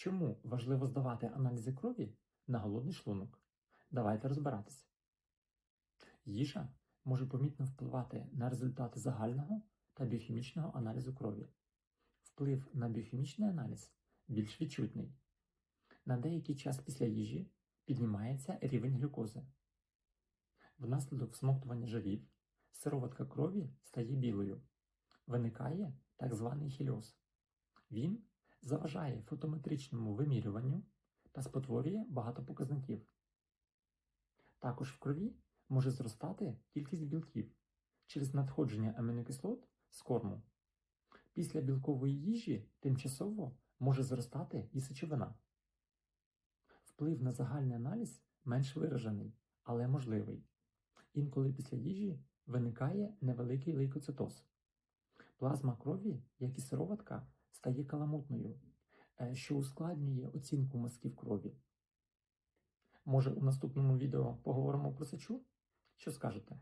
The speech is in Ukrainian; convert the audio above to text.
Чому важливо здавати аналізи крові на голодний шлунок? Давайте розбиратися. Їжа може помітно впливати на результати загального та біохімічного аналізу крові. Вплив на біохімічний аналіз більш відчутний. На деякий час після їжі піднімається рівень глюкози. Внаслідок всмоктування жирів сироватка крові стає білою. Виникає так званий хільоз. Він заважає фотометричному вимірюванню та спотворює багато показників. Також в крові може зростати кількість білків через надходження амінокислот з корму. Після білкової їжі тимчасово може зростати і сечовина. Вплив на загальний аналіз менш виражений, але можливий. Інколи після їжі виникає невеликий лейкоцитоз. Плазма крові, як і сироватка, стає каламутною, е, що ускладнює оцінку мазків крові. Може, у наступному відео поговоримо про сечу? Що скажете?